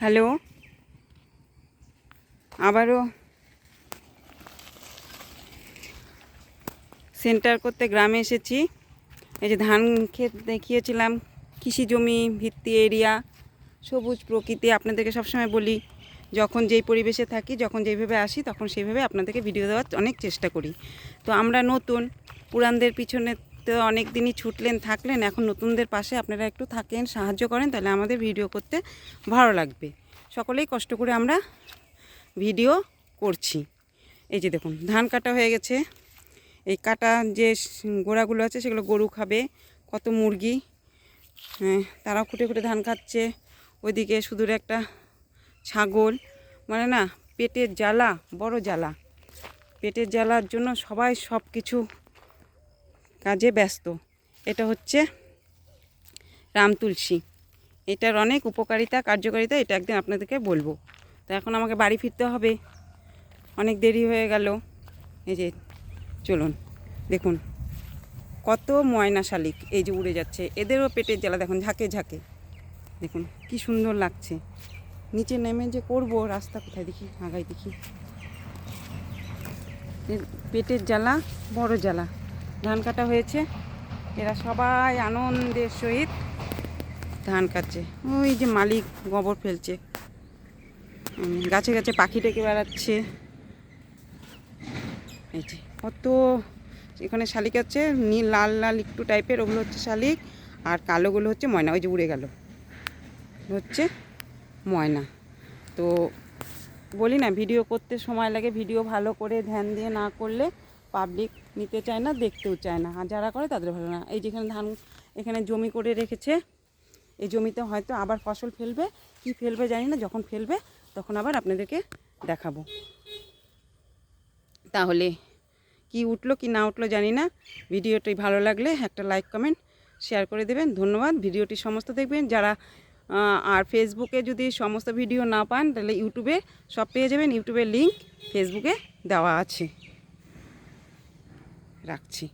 Hello? আবারও centre করতে গ্রামে এসেছি। এই যে ধান ক্ষেত দেখিয়েছিলাম, কৃষি জমি ভিত্তি এরিয়া সবুজ প্রকৃতি, আপনাদেরকে সবসময় বলি, যখন যেই পরিবেশে থাকি, যখন যেইভাবে আসি, তখন সেইভাবে আপনাদেরকে ভিডিও দেওয়ার অনেক চেষ্টা করি। তো আমরা নতুন, পুরানদের পিছনে তো অনেক দিনই ছুটলেন, থাকলেন। এখন নতুনদের পাশে আপনারা একটু থাকেন, সাহায্য করেন, তাহলে আমাদের ভিডিও করতে ভালো লাগবে। সকলেই কষ্ট করে আমরা ভিডিও করছি। এই যে দেখুন, ধান কাটা হয়ে গেছে। এই কাটা যে গোড়াগুলো আছে, সেগুলো গরু খাবে, কত মুরগি হ্যাঁ তারাও খুঁটে খুঁটে ধান খাচ্ছে। ওইদিকে সুদূরে একটা ছাগল মানে না, পেটের জ্বালা, বড় জ্বালা। পেটের জ্বালার জন্য সবাই সব কিছু কাজে ব্যস্ত। এটা হচ্ছে রাম তুলসী। এটার অনেক উপকারিতা, কার্যকারিতা, এটা একদিন আপনাদেরকে বলব। তো এখন আমাকে বাড়ি ফিরতে হবে। অনেক দেরি হয়ে গেল। এই যে, চলুন, দেখুন। কত ময়না শালিক এই যে উড়ে যাচ্ছে। এদেরও পেটের জ্বালা, দেখুন, ঝাঁকে ঝাঁকে। দেখুন, কি সুন্দর লাগছে। নিচে নেমে যে করব, রাস্তা কোথায় দেখি? আগাই দেখি। পেটের জ্বালা, বড় জ্বালা। ধান কাটা হয়েছে। এরা সবাই আনন্দের সহিত ধান কাটছে। ওই যে মালিক গোবর ফেলছে। গাছে গাছে পাখি ডেকে বেড়াচ্ছে। এই যে, কত এখানে শালিক আছে, নীল, লাল লাল একটু টাইপের ওগুলো হচ্ছে শালিক, আর কালোগুলো হচ্ছে ময়না, ওই যে উড়ে গেল। হচ্ছে ময়না। তো বলি না, ভিডিও করতে সময় লাগে, ভিডিও ভালো করে ধ্যান দিয়ে না করলে পাবলিক নিতে চায় না, দেখতেও চায় না। আর যারা করে তাদের ভালো না। এই যেখানে ধান, এখানে জমি করে রেখেছে, এই জমিতে হয়তো আবার ফসল ফেলবে। কি ফেলবে জানি না, যখন ফেলবে তখন আবার আপনাদেরকে দেখাবো। তাহলে কি উঠল, কি না উঠল জানি না। ভিডিওটি ভালো লাগলে একটা লাইক, কমেন্ট, শেয়ার করে দেবেন। ধন্যবাদ। ভিডিওটি সমস্ত দেখবেন। যারা আর ফেসবুকে যদি সমস্ত ভিডিও না পান, তাহলে ইউটিউবে সব পেয়ে যাবেন। ইউটিউবের লিঙ্ক ফেসবুকে দেওয়া আছে। রাখছি।